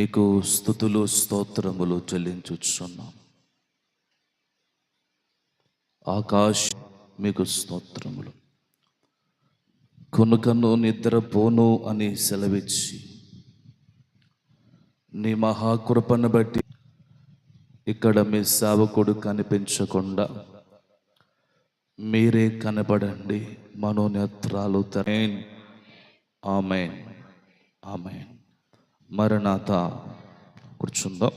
మీకు స్థుతులు స్తోత్రములు చెల్లించుచున్నాం. ఆకాశ మీకు స్తోత్రములు. కొనుకను నిద్రపోను అని సెలవిచ్చి నీ మహాకృపను బట్టి ఇక్కడ మీ సేవకుడు కనిపించకుండా మీరే కనబడండి మనోనేత్రాలు తరేన్ ఆమె ఆమెన్. మరణాత కూర్చుందాం.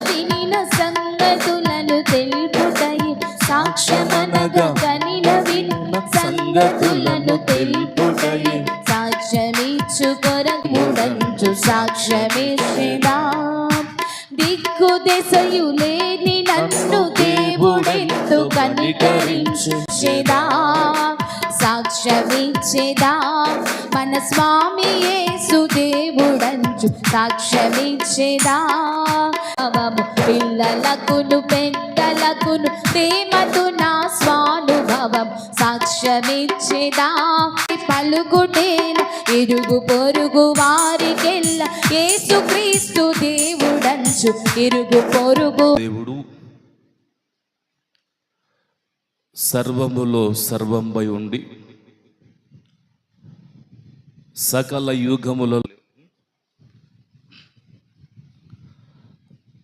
వినిన సంగతులను తెలుపుటై సాక్ష్యమనగా కనిన విన్న సంగతులను తెలుపుటై సాక్ష్యమిచ్చు కొరకుడంచు సాక్ష్యమిచ్చేదా దిక్కు దశయు లేని నన్ను దేవుడెందు కనికరించేదా? సాక్ష్యమిచ్చేదా? మన స్వామి సుదేవుడంచు దేవుడంచు సాక్ష్యమిచ్చేదా? అవము పిల్లలకును పెద్దలకును ప్రేమతు నా స్వానుభవం సాక్ష్యమిచ్చేదా? పలుకుటేల ఇరుగు పొరుగు వారికెల్ల ఏసుక్రీస్తు దేవుడంచు ఇరుగు పొరుగు దేవుడు సర్వములో సర్వంపై ఉండి సకల యుగములలో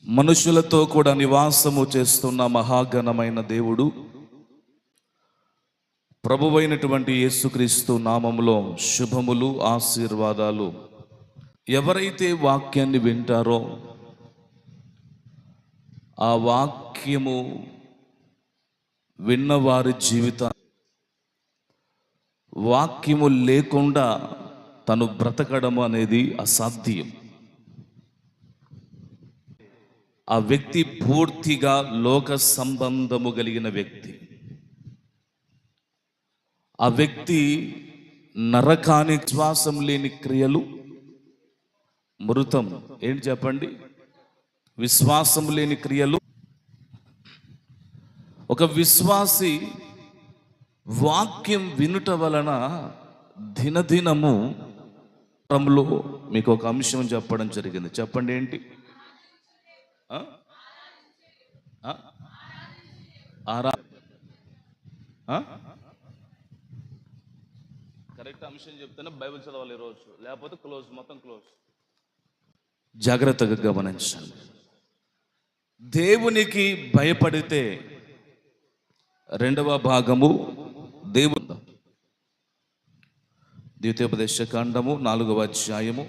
మనుషులతో కూడా నివాసము చేస్తున్న మహాగణమైన దేవుడు ప్రభువైనటువంటి యేసుక్రీస్తు నామములో శుభములు ఆశీర్వాదాలు. ఎవరైతే వాక్యాన్ని వింటారో ఆ వాక్యము విన్నవారి జీవిత వాక్యము లేకుండా తను బ్రతకడం అనేది అసాధ్యం. ఆ వ్యక్తి పూర్తిగా లోక సంబంధము కలిగిన వ్యక్తి. ఆ వ్యక్తి నరకాని శ్వాసం లేని క్రియలు మృతం. ఏంటి చెప్పండి? విశ్వాసం లేని క్రియలు. ఒక విశ్వాసి వాక్యం వినుట వలన దినదినము లో మీకు ఒక అంశం చెప్పడం జరిగింది. చెప్పండి ఏంటి? ఆరా? కరెక్ట్ అంశం చెప్తేనే బైబిల్ చదవాలి ఈరోజు. లేకపోతే క్లోజ్ మొత్తం క్లోజ్. జాగ్రత్తగా గమనించండి. దేవునికి భయపడితే రెండవ భాగము దేవుడు ద్వితీయోపదేశ కాండము నాలుగవ అధ్యాయము.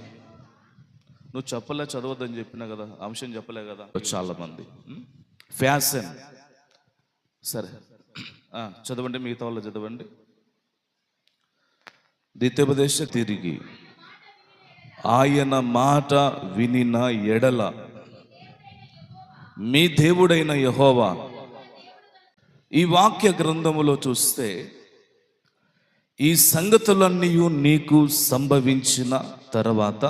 నువ్వు చెప్పలే చదవద్దని చెప్పినా కదా అంశం చెప్పలే కదా. చాలా మంది ఫ్యాషన్. సరే. చదవండి మిగతా వాళ్ళు చదవండి. ద్వితీయోపదేశ తిరిగి ఆయన మాట వినిన ఎడల మీ దేవుడైన యహోవా ఈ వాక్య గ్రంథములో చూస్తే ఈ సంగతులన్నీ నీకు సంభవించిన తర్వాత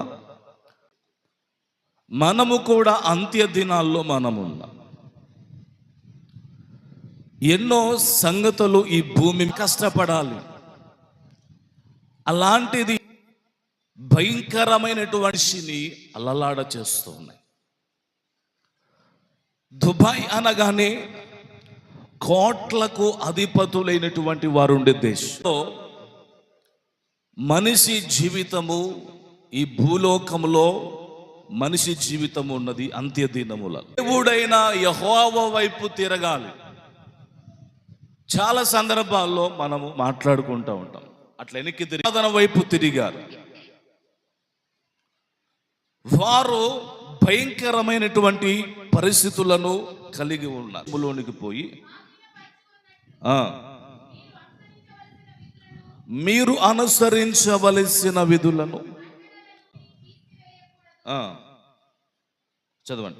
మనము కూడా అంత్య దినాల్లో మనమున్నాం. ఎన్నో సంగతులు ఈ భూమి కష్టపడాలి. అలాంటిది భయంకరమైనటువంటిని అలలాడ చేస్తున్నాయి. దుబాయ్ అనగానే కోట్లకు అధిపతులైనటువంటి వారు ఉండే దేశంలో మనిషి జీవితము ఈ భూలోకములో మనిషి జీవితం ఉన్నది అంత్యదినముల. దేవుడైన యహోవ వైపు తిరగాలి. చాలా సందర్భాల్లో మనము మాట్లాడుకుంటూ ఉంటాం. అట్లా వెనక్కి తిరిగి వైపు తిరిగారు. వారు భయంకరమైనటువంటి పరిస్థితులను కలిగి ఉన్నారు. భూమిలోనికి పోయి ఆ, మీరు అనుసరించవలసిన విధులను. చదవండి.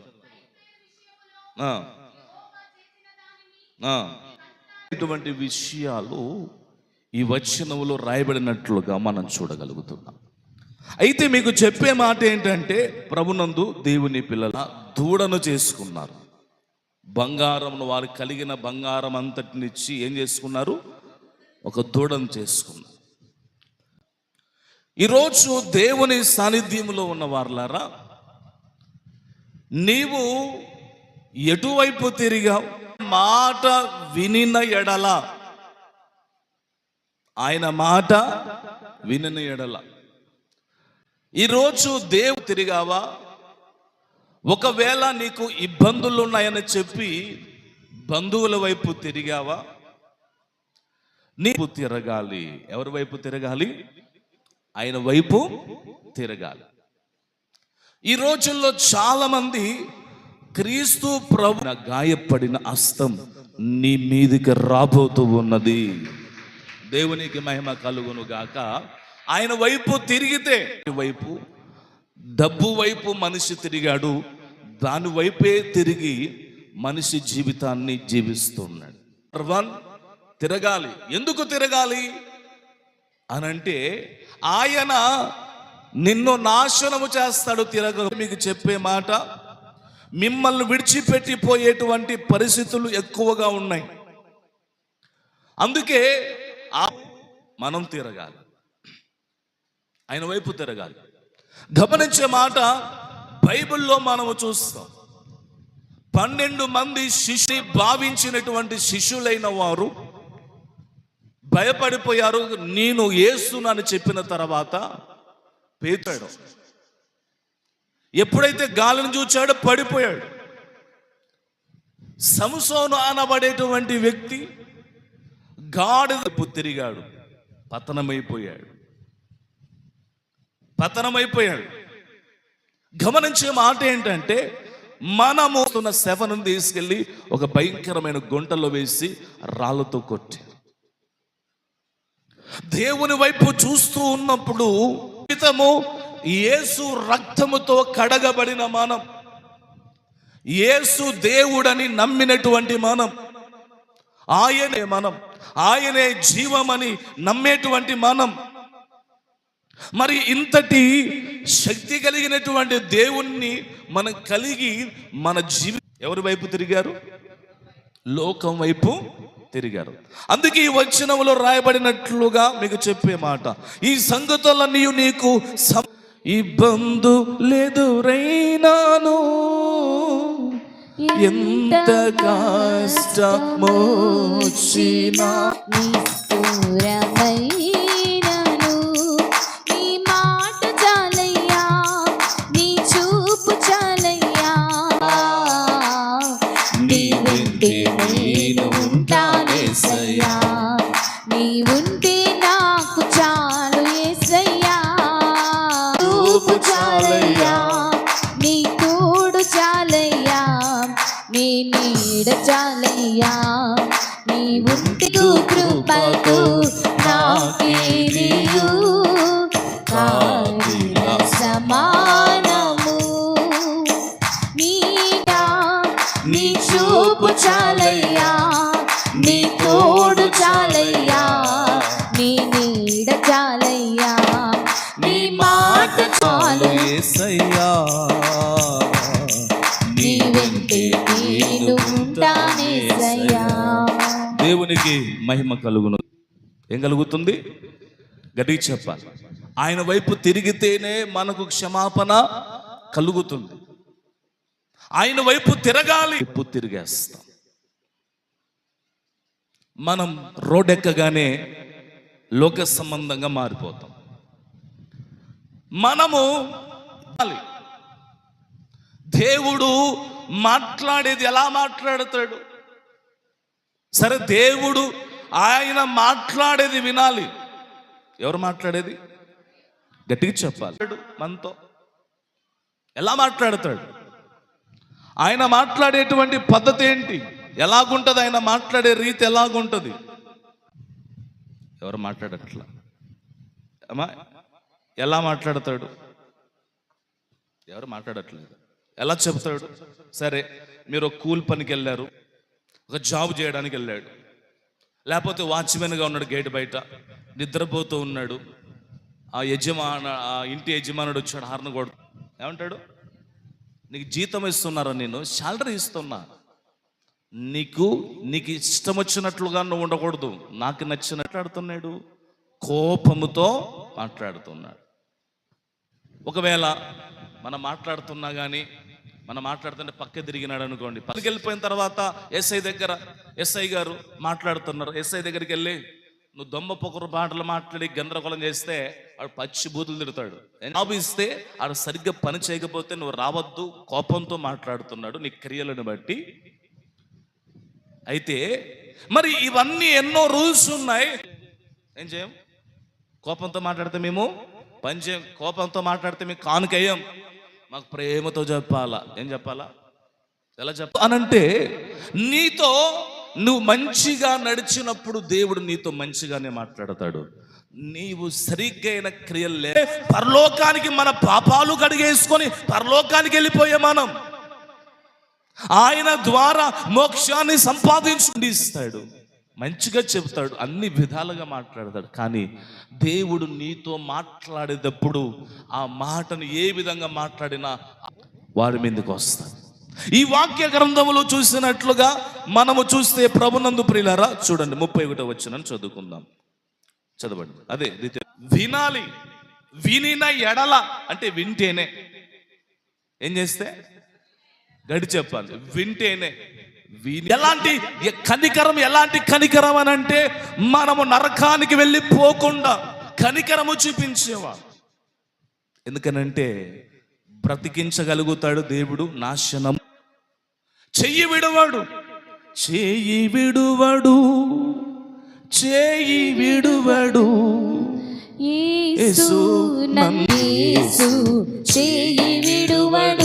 ఇటువంటి విషయాలు ఈ వచనములో రాయబడినట్లుగా మనం చూడగలుగుతున్నాం. అయితే మీకు చెప్పే మాట ఏంటంటే ప్రభునందు దేవుని పిల్లల దూడను చేసుకున్నారు. బంగారం వారు కలిగిన బంగారం అంతటినిచ్చి ఏం చేసుకున్నారు? ఒక దూడను చేసుకున్నారు ఈరోజు దేవుని సాన్నిధ్యంలో ఉన్న వారులారా నీవు ఎటువైపు తిరిగావు? మాట వినిన ఎడల. ఆయన మాట వినిన ఎడల. ఈరోజు దేవు తిరిగావా? ఒకవేళ నీకు ఇబ్బందులు ఉన్నాయని చెప్పి బంధువుల వైపు తిరిగావా? నీవు తిరగాలి. ఎవరి వైపు తిరగాలి? ఆయన వైపు తిరగాలి. ఈ రోజుల్లో చాలా మంది క్రీస్తు ప్రభు గాయపడిన అస్తం నీ మీదికి రాబోతూ ఉన్నది. దేవునికి మహిమ కలుగును గాక. ఆయన వైపు తిరిగితే వైపు డబ్బు వైపు మనిషి తిరిగాడు. దాని వైపే తిరిగి మనిషి జీవితాన్ని జీవిస్తున్నాడు. వన్ తిరగాలి. ఎందుకు తిరగాలి? అనంటే ఆయన నిన్ను నాశనము చేస్తాడు తిరగ మీకు చెప్పే మాట మిమ్మల్ని విడిచిపెట్టిపోయేటువంటి పరిస్థితులు ఎక్కువగా ఉన్నాయి. అందుకే మనం తిరగాలి. ఆయన వైపు తిరగాలి. గమనించే మాట బైబిల్లో మనము చూస్తాం. పన్నెండు మంది శిష్యు భావించినటువంటి శిష్యులైన వారు భయపడిపోయారు. నేను ఏస్తున్నాను చెప్పిన తర్వాత పేతాడు ఎప్పుడైతే గాలిని చూచాడో పడిపోయాడు. సంసోను అనబడేటువంటి వ్యక్తి గాడిద తిరిగాడు. పతనమైపోయాడు. పతనమైపోయాడు. గమనించే మాట ఏంటంటే మనము శవనం శవను తీసుకెళ్ళి ఒక భయంకరమైన గుంటలో వేసి రాళ్ళతో కొట్టి. దేవుని వైపు చూస్తూ ఉన్నప్పుడు జీవితము యేసు రక్తముతో కడగబడిన మనం. యేసు దేవుడని నమ్మినటువంటి మనం. ఆయనే మనం. ఆయనే జీవమని నమ్మేటువంటి మనం. మరి ఇంతటి శక్తి కలిగినటువంటి దేవుణ్ణి మనం కలిగి మన జీవి ఎవరి వైపు తిరిగారు? లోకం వైపు తిరిగారు. అందుకే ఈ వచనంలో రాయబడినట్లుగా మీకు చెప్పే మాట. ఈ సంగతులన్నీ నీకు ఇబ్బందు లేదు లేదురైనాను. ఎంత కష్టమొచ్చినా మహిమ కలుగును. ఏం కలుగుతుంది? గట్టిగా చెప్పాలి ఆయన వైపు తిరిగితేనే మనకు క్షమాపణ కలుగుతుంది. ఆయన వైపు తిరగాలి. వైపు తిరిగేస్తాం. మనం రోడ్ ఎక్కగానే లోక సంబంధంగా మారిపోతాం. మనము దేవుడు మాట్లాడేది ఎలా మాట్లాడతాడు? సరే దేవుడు ఆయన మాట్లాడేది వినాలి. ఎవరు మాట్లాడేది? గట్టిగా చెప్పాలి. మనతో. ఎలా మాట్లాడతాడు? ఆయన మాట్లాడేటువంటి పద్ధతి ఏంటి? ఎలాగుంటుంది ఆయన మాట్లాడే రీతి ఎలాగుంటుంది? ఎవరు మాట్లాడట్లా? అమ్మా ఎలా మాట్లాడతాడు? ఎవరు మాట్లాడట్లేదు. ఎలా చెప్తాడు? సరే మీరు ఒక కూల్ పనికి వెళ్ళారు. ఒక జాబ్ చేయడానికి వెళ్ళాడు. లేకపోతే వాచ్మెన్గా ఉన్నాడు గేట్ బయట. నిద్రపోతూ ఉన్నాడు. ఆ యజమాన ఆ ఇంటి యజమానుడు వచ్చాడు హార్న్ కొడు ఏమంటాడు? నీకు జీతం ఇస్తున్నారా నేను? శాలరీ ఇస్తున్నా. నీకు నీకు ఇష్టం వచ్చినట్లుగా నువ్వు ఉండకూడదు. నాకు నచ్చినట్లు ఆడుతున్నాడు కోపముతో మాట్లాడుతున్నాడు. ఒకవేళ మనం మాట్లాడుతున్నా కానీ మనం మాట్లాడుతుంటే పక్క తిరిగినాడు అనుకోండి. పక్కకి వెళ్ళిపోయిన తర్వాత ఎస్ఐ దగ్గర ఎస్ఐ గారు మాట్లాడుతున్నారు. ఎస్ఐ దగ్గరికి వెళ్ళి నువ్వు దొమ్మ పొకరు మాటలు మాట్లాడి గందరగోళం చేస్తే ఆడు పచ్చి బూతులు తిడతాడు. జాబు ఇస్తే ఆడు సరిగ్గా పని చేయకపోతే నువ్వు రావద్దు కోపంతో మాట్లాడుతున్నాడు నీ క్రియలను బట్టి. అయితే మరి ఇవన్నీ ఎన్నో రూల్స్ ఉన్నాయి. ఏం చేయం? కోపంతో మాట్లాడితే మేము పని చేయం. కోపంతో మాట్లాడితే మేము కానుకయ్యాం. మాకు ప్రేమతో చెప్పాలా? ఏం చెప్పాలా? ఎలా చెప్ప అనంటే నీతో నువ్వు మంచిగా నడిచినప్పుడు దేవుడు నీతో మంచిగానే మాట్లాడతాడు. నీవు సరిగ్గైన క్రియలు లే. పరలోకానికి మన పాపాలు కడిగేసుకొని పరలోకానికి వెళ్ళిపోయే మనం. ఆయన ద్వారా మోక్షాన్ని సంపాదించుకుని మంచిగా చెబుతాడు అన్ని విధాలుగా మాట్లాడతాడు. కానీ దేవుడు నీతో మాట్లాడేటప్పుడు ఆ మాటను ఏ విధంగా మాట్లాడినా వారి మీదకి వస్తాడు. ఈ వాక్య గ్రంథములో చూసినట్లుగా మనము చూస్తే ప్రభునందు ప్రియులారా చూడండి ముప్పై ఒకటో వచ్చిన చదువుకుందాం. చదవండి. అదే వినాలి వినిన ఎడల అంటే వింటేనే. ఏం చేస్తే? గడి చెప్పాలి. వింటేనే. ఎలాంటి కనికరం ఎలాంటి కనికరం అని అంటే మనము నరకానికి వెళ్ళి పోకుండా కనికరము చూపించేవా ఎందుకనంటే బ్రతికించగలుగుతాడు దేవుడు నాశనం చెయ్యి విడువాడు. చెయ్యి విడువడు. చేయి విడువడు. చేయి విడువడు.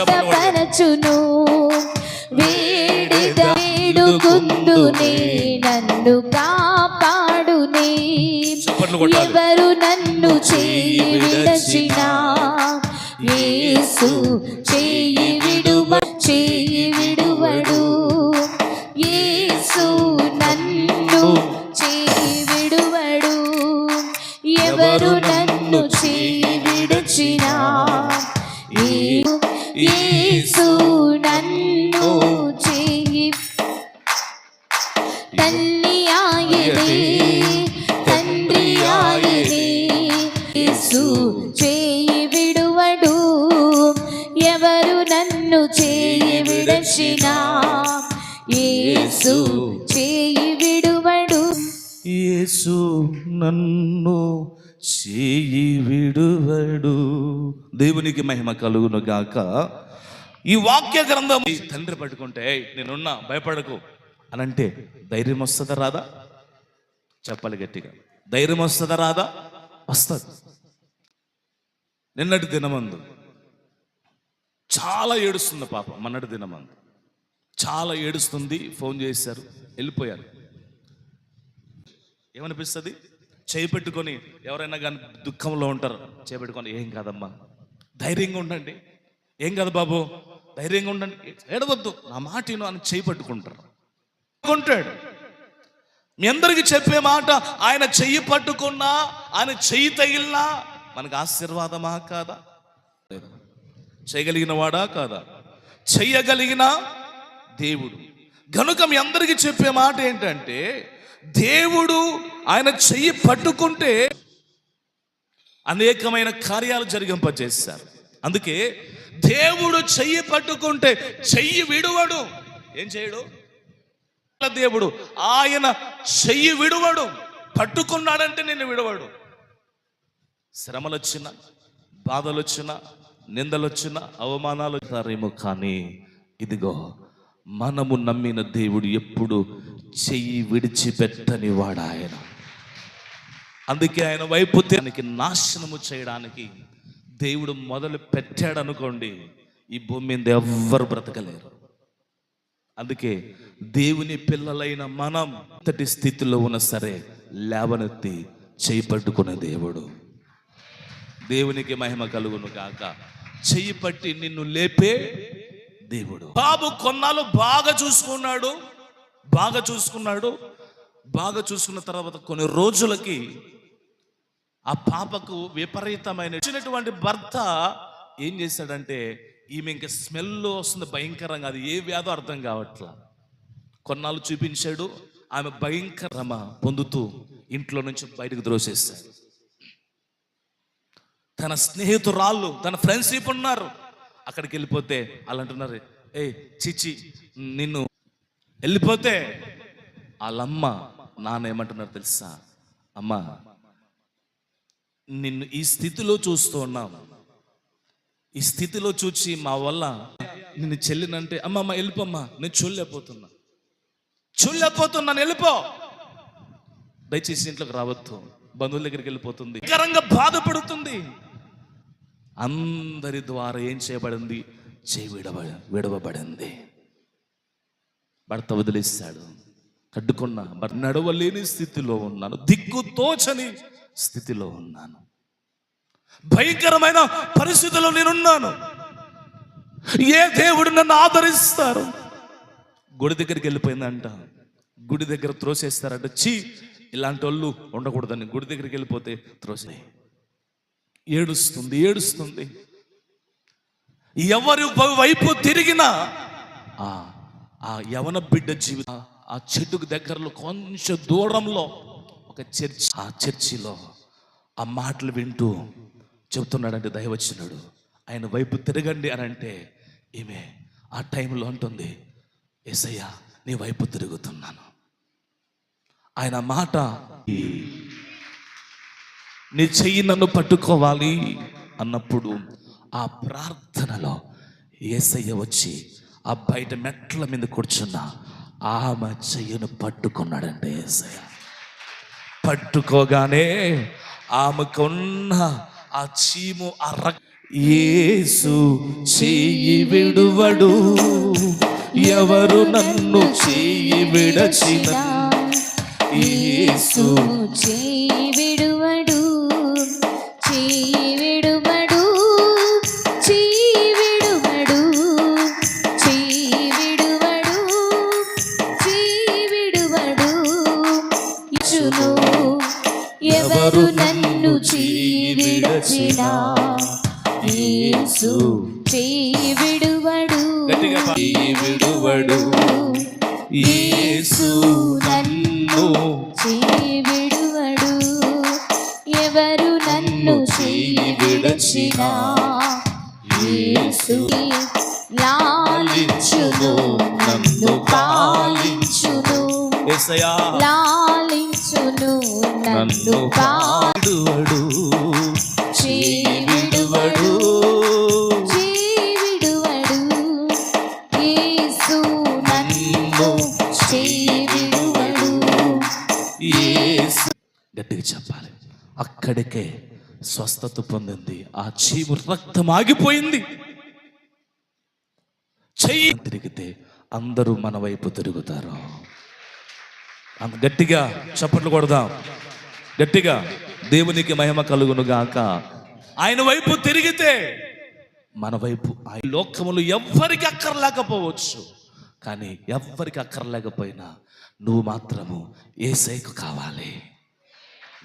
స్వస్థపరచును వేడిద వేడుకుందునే నన్ను కాపాడునే కొట్టాలి. ఎవరు నన్ను చేయి విడచినా యేసు చేయి విడువ చేయి విడువడు. యేసు నన్ను చేయి విడువడు. ఎవరు నన్ను చేయి విడచినా యేసు నన్ను చేయి. తల్లి ఆయనే యేసు చేయి విడువడు ఎవరు నన్ను చేయి విడచినా. యేసు చేయి విడువడు. యేసు నన్ను చేయి విడువడు. దేవునికి మహిమ కలుగును గాక. ఈ వాక్య గ్రంథం తండ్రి పట్టుకుంటే నేనున్నా భయపడకు. అని అంటే ధైర్యం వస్తుందా రాదా? చెప్పాలి గట్టిగా. ధైర్యం వస్తుందా రాదా? వస్తుంది. నిన్నటి దినమందు చాలా ఏడుస్తుంది పాప మొన్నటి దినమందు. చాలా ఏడుస్తుంది ఫోన్ చేశారు వెళ్ళిపోయారు. ఏమనిపిస్తుంది? చేయి పెట్టుకొని ఎవరైనా కానీ దుఃఖంలో ఉంటారు చేయి పెట్టుకొని ఏం కాదమ్మా. ధైర్యంగా ఉండండి. ఏం కాదు బాబు? ధైర్యంగా ఉండండి. ఏడవద్దు. నా మాటను అని చేయి కొంటాడు మీ అందరికీ చెప్పే మాట ఆయన చెయ్యి పట్టుకున్నా ఆయన చెయ్యి తగిలినా మనకు ఆశీర్వాదమా కాదా? చేయగలిగిన వాడా కాదా? చెయ్యగలిగిన దేవుడు. గనుక మీ అందరికీ చెప్పే మాట ఏంటంటే దేవుడు ఆయన చెయ్యి పట్టుకుంటే అనేకమైన కార్యాలు జరిగింపజేశారు. అందుకే దేవుడు చెయ్యి పట్టుకుంటే చెయ్యి విడువడు. ఏం చేయడు? దేవుడు ఆయన చెయ్యి విడువడు. పట్టుకున్నాడంటే నిన్ను విడవడు. శ్రమలు వచ్చిన బాధలు వచ్చిన నిందలు వచ్చిన అవమానాలు వచ్చారేమో కానీ ఇదిగో మనము నమ్మిన దేవుడు ఎప్పుడు చెయ్యి విడిచిపెట్టని వాడు ఆయన. అందుకే ఆయన వైపు దానికి నాశనము చేయడానికి దేవుడు మొదలు పెట్టాడు అనుకోండి ఈ భూమి మీద ఎవ్వరు బ్రతకలేరు. అందుకే దేవుని పిల్లలైన మనం అంతటి స్థితిలో ఉన్న సరే లేవనెత్తి చేయి పట్టుకునే దేవుడు. దేవునికి మహిమ కలుగును కాక చెయ్యి పట్టి నిన్ను లేపే దేవుడు. బాబు కొన్నాళ్ళు బాగా చూసుకున్నాడు. బాగా చూసుకున్నాడు. బాగా చూసుకున్న తర్వాత కొన్ని రోజులకి ఆ పాపకు విపరీతమైన ఇచ్చినటువంటి భర్త ఏం చేశాడంటే ఈమె ఇంకా స్మెల్ వస్తుంది భయంకరంగా అది ఏ వ్యాధో అర్థం కావట్లా. కొన్నాళ్ళు చూపించాడు ఆమె భయంకరమ పొందుతూ ఇంట్లో నుంచి బయటకు ద్రోసేశాడు తన స్నేహితురాళ్ళు తన ఫ్రెండ్షిప్ ఉన్నారు. అక్కడికి వెళ్ళిపోతే వాళ్ళు అంటున్నారు ఏ చిచి నిన్ను వెళ్ళిపోతే వాళ్ళమ్మ నాన్న ఏమంటున్నారు తెలుసా? అమ్మ నిన్ను ఈ స్థితిలో చూస్తూ ఉన్నాం ఈ స్థితిలో చూచి మా వల్ల నిన్ను చెల్లినంటే అమ్మ అమ్మ వెళ్ళిపోమ్మా నేను చూడలేకపోతున్నా. చూడలేకపోతున్నాను వెళ్ళిపో. దయచేసి ఇంట్లోకి రావద్దు. బంధువుల దగ్గరికి వెళ్ళిపోతుంది. భయంకరంగా బాధపడుతుంది. అందరి ద్వారా ఏం చేయబడింది? చేయి విడవ విడవబడింది. భర్త వదిలేస్తాడు కడ్డుకున్న నడవలేని స్థితిలో ఉన్నాను. దిక్కు తోచని స్థితిలో ఉన్నాను. భయంకరమైన పరిస్థితిలో నేనున్నాను. ఏ దేవుడు నన్ను ఆదరిస్తారు? గుడి దగ్గరికి వెళ్ళిపోయిందంట. గుడి దగ్గర త్రోసేస్తారంట. చీ ఇలాంటి వాళ్ళు ఉండకూడదని గుడి దగ్గరికి వెళ్ళిపోతే త్రోసే. ఏడుస్తుంది ఏడుస్తుంది. ఎవరి వైపు తిరిగినా ఆ యవన బిడ్డ జీవితం ఆ చెట్టుకు దగ్గరలో కొంచెం దూరంలో ఒక చర్చి ఆ చర్చిలో ఆ మాటలు వింటూ చెబుతున్నాడంటే దయవచ్చినాడు ఆయన వైపు తిరగండి అని అంటే ఈమె ఆ టైంలో అంటుంది ఎసయ్య నీ వైపు తిరుగుతున్నాను. ఆయన మాట ఈ- నీ చెయ్యి నన్ను పట్టుకోవాలి అన్నప్పుడు ఆ ప్రార్థనలో ఏసయ్య వచ్చి ఆ బయట మెట్ల మీద కూర్చున్న ఆమె చెయ్యను పట్టుకున్నాడంటే ఏసయ్య. పట్టుకోగానే ఆమెకున్న ఆ చీము ఆ రక్ యేసు చెయ్యి విడువడు. ఎవరు నన్ను చెయ్యి విడచిన? యేసు చేయి విడువడు. విడచినా యేసు గట్టిగా చెప్పాలి. అక్కడికే స్వస్థత పొందింది. ఆ చీము రక్తం ఆగిపోయింది. చెయ్యి తిరిగితే అందరూ మన వైపు తిరుగుతారు. అంత గట్టిగా చప్పట్లు కొడదాం. గట్టిగా దేవునికి మహిమ కలుగును గాక. ఆయన వైపు తిరిగితే మన వైపు ఆ లోకములు ఎవ్వరికి అక్కర్లేకపోవచ్చు. కానీ ఎవ్వరికి అక్కర్లేకపోయినా నువ్వు మాత్రము ఏసైకు కావాలి.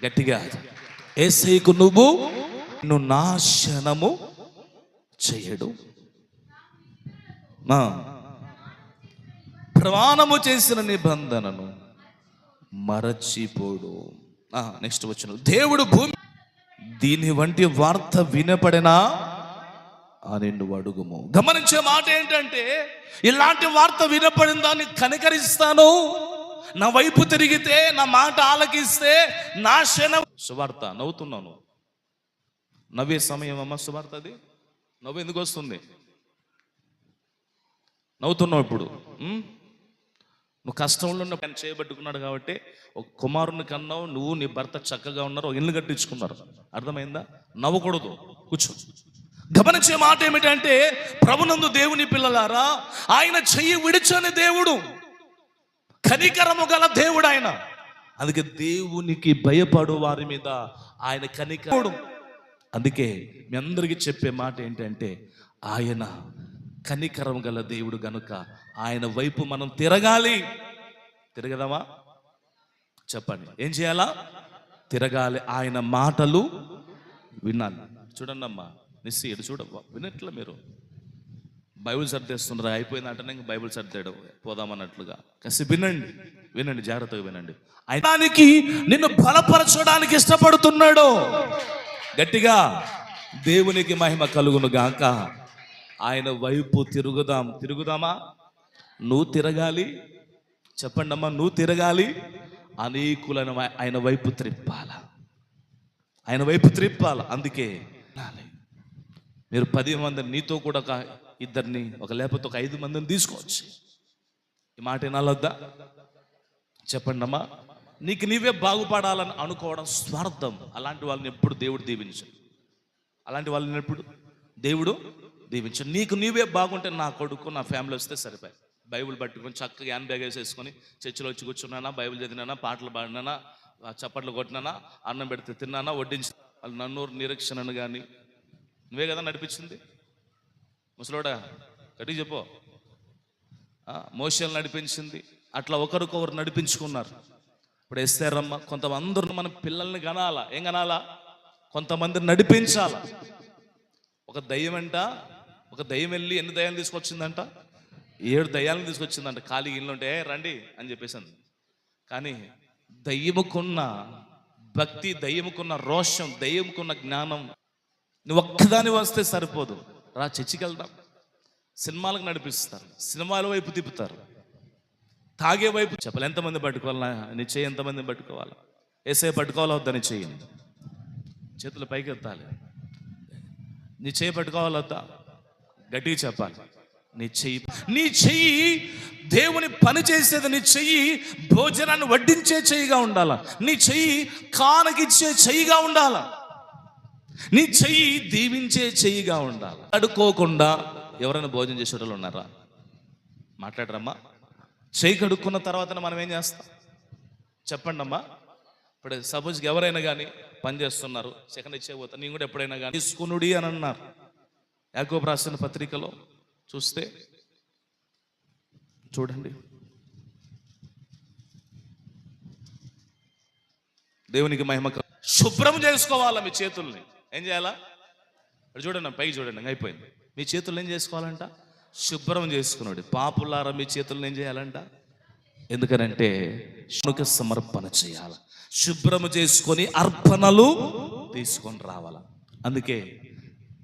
గట్టిగా ఏసైకు నువ్వు నువ్వు నాశనము చేయడు. ప్రమాణము చేసిన నిబంధనను మరచిపోడు. నెక్స్ట్ వచ్చిన దేవుడు భూమి దీని వంటి వార్త వినపడినా అని నువ్వు అడుగుము. గమనించే మాట ఏంటంటే ఇలాంటి వార్త వినపడిన దాన్ని కనికరిస్తాను. నా వైపు తిరిగితే నా మాట ఆలకిస్తే నా శన సువార్త నవ్వుతున్నాను. నవ్వే సమయం అమ్మ సువార్త అది నవ్వు ఎందుకు వస్తుంది? నవ్వుతున్నావు ఇప్పుడు. నువ్వు కష్టంలో ఉన్న పని చేయబట్టుకున్నాడు కాబట్టి ఒక కుమారుని కన్నావు నువ్వు నీ భర్త చక్కగా ఉన్నారు ఇల్లు కట్టించుకున్నారు. అర్థమైందా? నవ్వకూడదు. కూర్చో. గమనించే మాట ఏమిటంటే ప్రభునందు దేవుని పిల్లలారా ఆయన చెయ్యి విడిచని దేవుడు. కనికరము గల దేవుడు ఆయన అందుకే దేవునికి భయపడు వారి మీద ఆయన కనికరుడు అందుకే మీ అందరికీ చెప్పే మాట ఏంటంటే ఆయన కనికరం గల దేవుడు గనుక ఆయన వైపు మనం తిరగాలి. తిరగదామా? చెప్పండి. ఏం చేయాలా? తిరగాలి. ఆయన మాటలు వినాలి. చూడండి అమ్మా నిస్సి ఇటు చూడ వినట్లే మీరు. బైబిల్ సర్దేస్తున్నారు అయిపోయింది అంటే ఇంక బైబిల్ సర్దాడు. పోదామన్నట్లుగా. కసి వినండి వినండి జాగ్రత్తగా వినండి. ఆయనానికి నిన్ను బలపరచడానికి ఇష్టపడుతున్నాడు. గట్టిగా దేవునికి మహిమ కలుగును గాక. ఆయన వైపు తిరుగుదాం. తిరుగుదామా? నువ్వు తిరగాలి. చెప్పండి అమ్మా నువ్వు తిరగాలి. అనేకులను ఆయన వైపు త్రిప్పాల. ఆయన వైపు త్రిప్పాల. అందుకే మీరు పది మంది నీతో కూడా ఒక ఇద్దరిని ఒక లేకపోతే ఒక ఐదు మందిని తీసుకోవచ్చు. ఈ మాట వినాలొద్దా? చెప్పండి అమ్మా. నీకు నీవే బాగుపడాలని అనుకోవడం స్వార్థం. అలాంటి వాళ్ళని ఎప్పుడు దేవుడు దీవించడు. అలాంటి వాళ్ళని ఎప్పుడు? దేవుడు దీవించడు. నీకు నీవే బాగుంటే నా కొడుకు నా ఫ్యామిలీ వస్తే సరిపోయి. బైబిల్ పట్టుకొని చక్కగా హ్యాండ్ బ్యాగ్ వేసేసుకొని చర్చిలో వచ్చి కూర్చున్నానా బైబిల్ చదివినానా పాటలు పాడినానా చప్పట్లు కొట్టినానా అన్నం పెడితే తిన్నానా వడ్డించి వాళ్ళు నన్నూరు నిరీక్షణను కానీ నువ్వే కదా నడిపించింది? ముసలోడా గట్టి చెప్పు. మోషలు నడిపించింది. అట్లా ఒకరికొకరు నడిపించుకున్నారు. ఇప్పుడు వేస్తారమ్మ కొంతమంది మన పిల్లల్ని కనాలా? ఏం కనాలా? కొంతమందిని నడిపించాల? ఒక దయ్యం అంట ఒక దయ్యం వెళ్ళి ఎన్ని దయ్యాలు తీసుకొచ్చిందంట? ఏడు దయ్యాలను తీసుకొచ్చిందంట. ఖాళీ ఇల్లు ఉంటే రండి అని చెప్పేసింది. కానీ దయ్యముకున్న భక్తి దయ్యముకున్న రోషం దయ్యముకున్న జ్ఞానం నువ్వు ఒక్కదాని వస్తే సరిపోదు. రా చర్చికి వెళ్దాం సినిమాలకు నడిపిస్తారు. సినిమాల వైపు తిప్పుతారు. తాగే వైపు చెప్పాలి. ఎంతమంది పట్టుకోవాలా నీ చెయ్యి ఎంతమంది పట్టుకోవాలా? ఏసే పట్టుకోవాలా వద్దని చెయ్యండి చేతులు పైకి ఎత్తాలి. నీ చెయ్యి పట్టుకోవాలా వద్దా గట్టిగా చెప్పాలి. నీ చెయ్యి నీ చెయ్యి దేవుని పని చేసేది నీ చెయ్యి భోజనాన్ని వడ్డించే చెయ్యిగా ఉండాల? నీ చెయ్యి కానకిచ్చే చెయ్యిగా ఉండాలా? నీ చెయ్యి దీవించే చెయ్యిగా ఉండాలి. అడుక్కోకుండా ఎవరైనా భోజనం చేసేటోళ్ళు ఉన్నారా? మాట్లాడరమ్మా. చెయ్యి కడుక్కున్న తర్వాత మనం ఏం చేస్తాం? చెప్పండి అమ్మా ఇప్పుడు సపోజ్కి ఎవరైనా కానీ పని చేస్తున్నారు సెకండ్ ఇచ్చే పోతా నేను కూడా ఎప్పుడైనా కానీ తీసుకునుడి అని అన్నారు. యాకోబ్ రాసిన పత్రికలో చూస్తే చూడండి. దేవునికి మహిమ శుభ్రం చేసుకోవాలా మీ చేతుల్ని? ఏం చేయాలా? ఇక్కడ చూడండి పైకి చూడండి అయిపోయింది. మీ చేతులు ఏం చేసుకోవాలంట? శుభ్రం చేసుకున్నాడు. పాపులారా మీ చేతులను ఏం చేయాలంట? ఎందుకనంటే శునుక సమర్పణ చేయాల. శుభ్రం చేసుకొని అర్పణలు తీసుకొని రావాల. అందుకే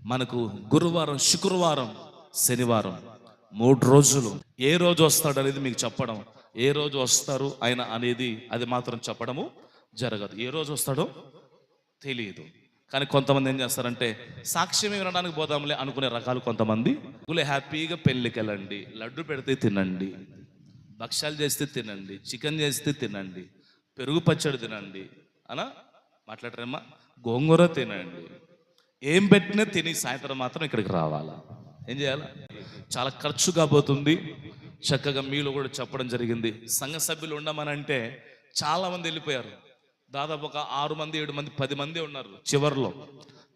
మనకు గురువారం శుక్రవారం శనివారం మూడు రోజులు. ఏ రోజు వస్తాడు అనేది మీకు చెప్పడం. ఏ రోజు వస్తారు ఆయన అనేది అది మాత్రం చెప్పడము జరగదు. ఏ రోజు వస్తాడో తెలియదు. కానీ కొంతమంది ఏం చేస్తారంటే సాక్ష్యం వినడానికి పోదాంలే అనుకునే రకాలు కొంతమంది. ఊళ్ళో హ్యాపీగా పెళ్ళికి వెళ్ళండి లడ్డు పెడితే తినండి భక్ష్యాలు చేస్తే తినండి చికెన్ చేస్తే తినండి పెరుగు పచ్చడి తినండి అనా? మాట్లాడరేమ్మా? గోంగూర తినండి. ఏం పెట్టినా తిని సాయంత్రం మాత్రం ఇక్కడికి రావాలా? ఏం చేయాలా? చాలా ఖర్చు కాబోతుంది చక్కగా మీలో కూడా చెప్పడం జరిగింది. సంఘ సభ్యులు ఉండమనంటే చాలామంది వెళ్ళిపోయారు. దాదాపు ఒక ఆరు మంది ఏడు మంది పది మంది ఉన్నారు చివర్లో.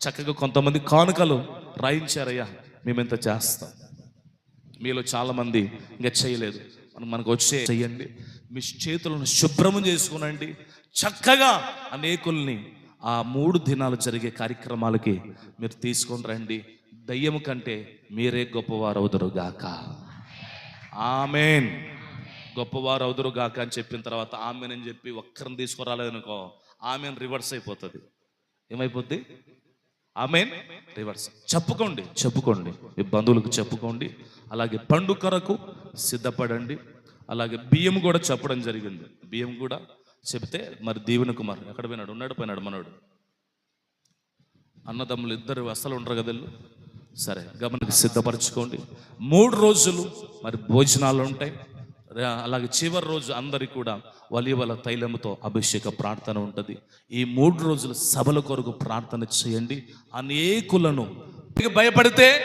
చక్కగా కొంతమంది కానుకలు రాయించారయ్యా మేమెంత చేస్తాం. మీలో చాలామంది ఇంకా చేయలేదు. మనం మనకు వచ్చే చెయ్యండి మీ చేతులను శుభ్రము చేసుకునండి. చక్కగా అనేకుల్ని ఆ మూడు దినాలు జరిగే కార్యక్రమాలకి మీరు తీసుకొని రండి. దయ్యము కంటే మీరే గొప్పవారు గాక ఆమెన్. గొప్పవారు అవుదురు గాక అని చెప్పిన తర్వాత ఆమెనని అని చెప్పి ఒక్కరిని తీసుకురాలేదనుకో ఆమెను రివర్స్ అయిపోతుంది. ఏమైపోద్ది? ఆమెన్ రివర్స్. చెప్పుకోండి చెప్పుకోండి. మీ బంధువులకు చెప్పుకోండి. అలాగే పండు కొరకు సిద్ధపడండి. అలాగే బియ్యం కూడా చెప్పడం జరిగింది. బియ్యం కూడా చెప్తే మరి దీవెన కుమార్ ఎక్కడ పోయినాడు? ఉన్నాడు పోయినాడు మనోడు. అన్నదమ్ములు ఇద్దరు అసలు ఉండరు కదా సరే గమనికి సిద్ధపరచుకోండి. మూడు రోజులు మరి భోజనాలు ఉంటాయి. అలాగే చివరి రోజు అందరికి కూడా వలివల తైలముతో అభిషేక ప్రార్థన ఉంటుంది. ఈ మూడు రోజులు సభల కొరకు ప్రార్థన చేయండి. అనేకులను భయపడితే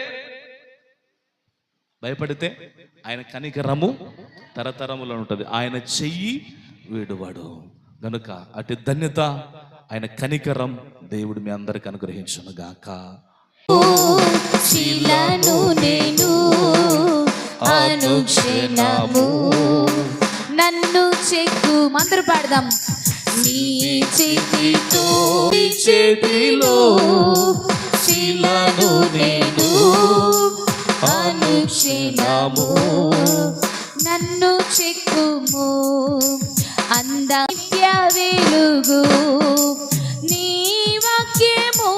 భయపడితే ఆయన కనికరము తరతరములో ఉంటుంది. ఆయన చెయ్యి వీడువాడు. గనుక అటు ధన్యత ఆయన కనికరం దేవుడు మీ అందరికి అనుగ్రహించును గాక. శిలను నేను అనుక్షణము నన్ను చెక్కు. మంత్ర పాడదాం. నీ చేతితో చేతిలో శిలను నేను అనుక్షణము నన్ను చెక్కుము. అంద వెలుగు నీ వాక్యము.